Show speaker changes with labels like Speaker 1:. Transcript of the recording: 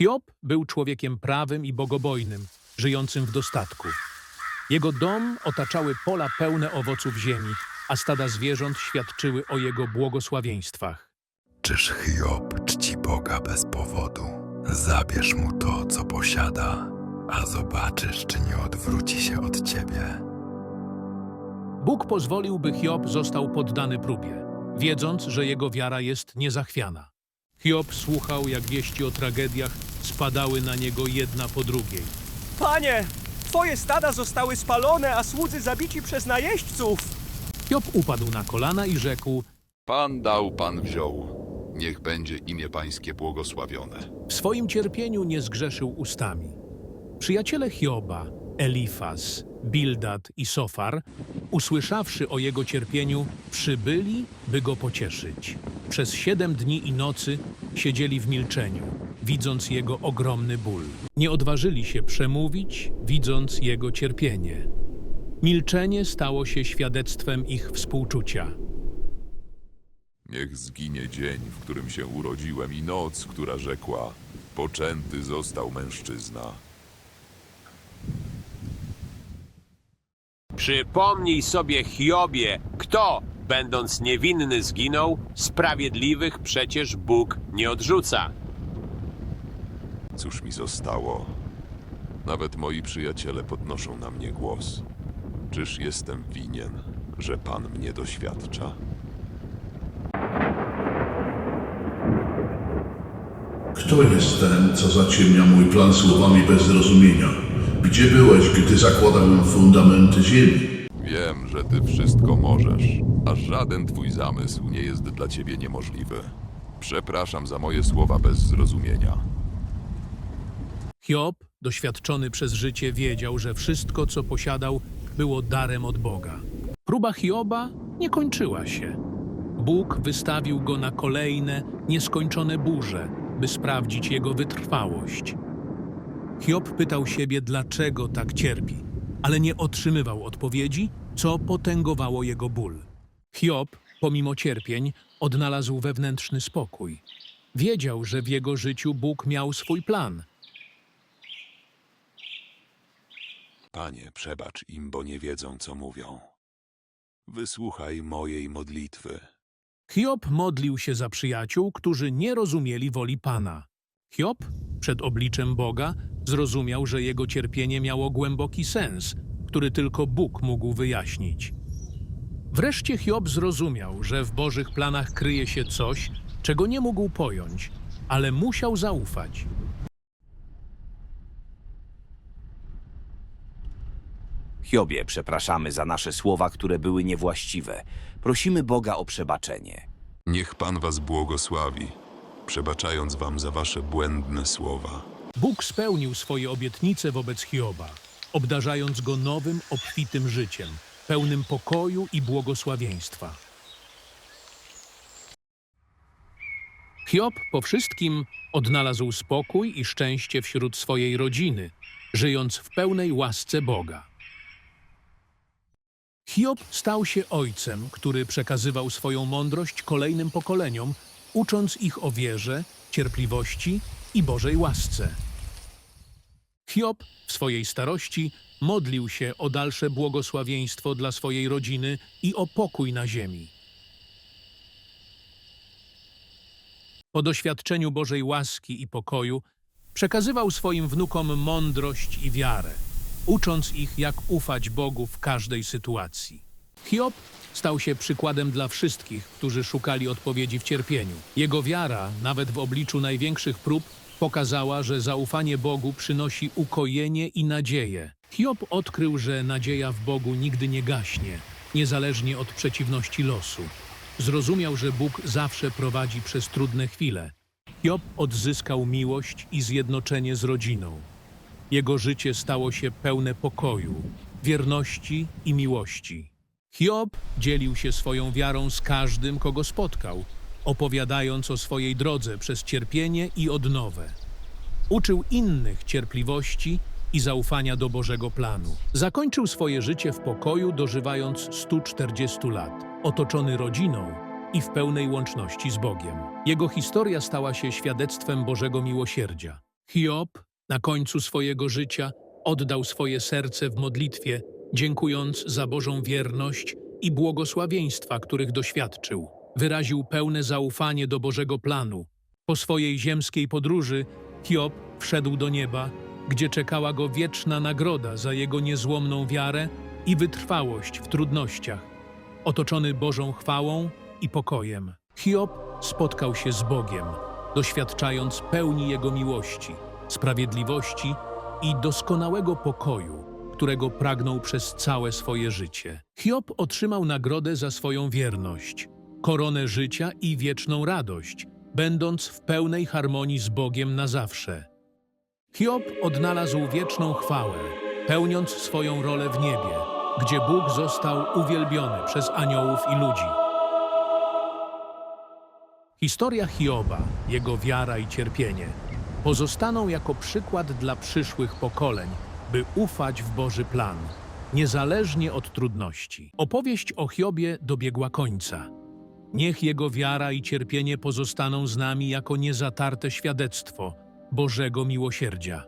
Speaker 1: Hiob był człowiekiem prawym i bogobojnym, żyjącym w dostatku. Jego dom otaczały pola pełne owoców ziemi, a stada zwierząt świadczyły o jego błogosławieństwach.
Speaker 2: Czyż Hiob czci Boga bez powodu? Zabierz mu to, co posiada, a zobaczysz, czy nie odwróci się od ciebie.
Speaker 1: Bóg pozwolił, by Hiob został poddany próbie, wiedząc, że jego wiara jest niezachwiana. Hiob słuchał, jak wieści o tragediach spadały na niego jedna po drugiej.
Speaker 3: Panie, twoje stada zostały spalone, a słudzy zabici przez najeźdźców.
Speaker 1: Hiob upadł na kolana i rzekł:
Speaker 4: Pan dał, Pan wziął. Niech będzie imię Pańskie błogosławione.
Speaker 1: W swoim cierpieniu nie zgrzeszył ustami. Przyjaciele Hioba, Elifaz, Bildad i Sofar, usłyszawszy o jego cierpieniu, przybyli, by go pocieszyć. Przez siedem dni i nocy siedzieli w milczeniu, widząc jego ogromny ból. Nie odważyli się przemówić, widząc jego cierpienie. Milczenie stało się świadectwem ich współczucia.
Speaker 4: Niech zginie dzień, w którym się urodziłem i noc, która rzekła, poczęty został mężczyzna.
Speaker 5: Przypomnij sobie, Hiobie, kto, będąc niewinny, zginął, sprawiedliwych przecież Bóg nie odrzuca.
Speaker 4: Cóż mi zostało? Nawet moi przyjaciele podnoszą na mnie głos. Czyż jestem winien, że Pan mnie doświadcza?
Speaker 6: Kto jest ten, co zaciemnia mój plan słowami bez zrozumienia? Gdzie byłeś, gdy zakładałem fundamenty ziemi?
Speaker 4: Wiem, że Ty wszystko możesz, a żaden Twój zamysł nie jest dla Ciebie niemożliwy. Przepraszam za moje słowa bez zrozumienia.
Speaker 1: Hiob, doświadczony przez życie, wiedział, że wszystko, co posiadał, było darem od Boga. Próba Hioba nie kończyła się. Bóg wystawił go na kolejne, nieskończone burze, by sprawdzić jego wytrwałość. Hiob pytał siebie, dlaczego tak cierpi, ale nie otrzymywał odpowiedzi, co potęgowało jego ból. Hiob, pomimo cierpień, odnalazł wewnętrzny spokój. Wiedział, że w jego życiu Bóg miał swój plan –
Speaker 4: Panie, przebacz im, bo nie wiedzą, co mówią. Wysłuchaj mojej modlitwy.
Speaker 1: Hiob modlił się za przyjaciół, którzy nie rozumieli woli Pana. Hiob, przed obliczem Boga, zrozumiał, że jego cierpienie miało głęboki sens, który tylko Bóg mógł wyjaśnić. Wreszcie Hiob zrozumiał, że w Bożych planach kryje się coś, czego nie mógł pojąć, ale musiał zaufać.
Speaker 7: Hiobie, przepraszamy za nasze słowa, które były niewłaściwe. Prosimy Boga o przebaczenie.
Speaker 4: Niech Pan was błogosławi, przebaczając wam za wasze błędne słowa.
Speaker 1: Bóg spełnił swoje obietnice wobec Hioba, obdarzając go nowym, obfitym życiem, pełnym pokoju i błogosławieństwa. Hiob po wszystkim odnalazł spokój i szczęście wśród swojej rodziny, żyjąc w pełnej łasce Boga. Hiob stał się ojcem, który przekazywał swoją mądrość kolejnym pokoleniom, ucząc ich o wierze, cierpliwości i Bożej łasce. Hiob w swojej starości modlił się o dalsze błogosławieństwo dla swojej rodziny i o pokój na ziemi. Po doświadczeniu Bożej łaski i pokoju przekazywał swoim wnukom mądrość i wiarę, ucząc ich, jak ufać Bogu w każdej sytuacji. Hiob stał się przykładem dla wszystkich, którzy szukali odpowiedzi w cierpieniu. Jego wiara, nawet w obliczu największych prób, pokazała, że zaufanie Bogu przynosi ukojenie i nadzieję. Hiob odkrył, że nadzieja w Bogu nigdy nie gaśnie, niezależnie od przeciwności losu. Zrozumiał, że Bóg zawsze prowadzi przez trudne chwile. Hiob odzyskał miłość i zjednoczenie z rodziną. Jego życie stało się pełne pokoju, wierności i miłości. Hiob dzielił się swoją wiarą z każdym, kogo spotkał, opowiadając o swojej drodze przez cierpienie i odnowę. Uczył innych cierpliwości i zaufania do Bożego planu. Zakończył swoje życie w pokoju, dożywając 140 lat, otoczony rodziną i w pełnej łączności z Bogiem. Jego historia stała się świadectwem Bożego miłosierdzia. Hiob na końcu swojego życia oddał swoje serce w modlitwie, dziękując za Bożą wierność i błogosławieństwa, których doświadczył. Wyraził pełne zaufanie do Bożego planu. Po swojej ziemskiej podróży Hiob wszedł do nieba, gdzie czekała go wieczna nagroda za jego niezłomną wiarę i wytrwałość w trudnościach. Otoczony Bożą chwałą i pokojem, Hiob spotkał się z Bogiem, doświadczając pełni Jego miłości, sprawiedliwości i doskonałego pokoju, którego pragnął przez całe swoje życie. Hiob otrzymał nagrodę za swoją wierność, koronę życia i wieczną radość, będąc w pełnej harmonii z Bogiem na zawsze. Hiob odnalazł wieczną chwałę, pełniąc swoją rolę w niebie, gdzie Bóg został uwielbiony przez aniołów i ludzi. Historia Hioba, jego wiara i cierpienie pozostaną jako przykład dla przyszłych pokoleń, by ufać w Boży plan, niezależnie od trudności. Opowieść o Hiobie dobiegła końca. Niech jego wiara i cierpienie pozostaną z nami jako niezatarte świadectwo Bożego miłosierdzia.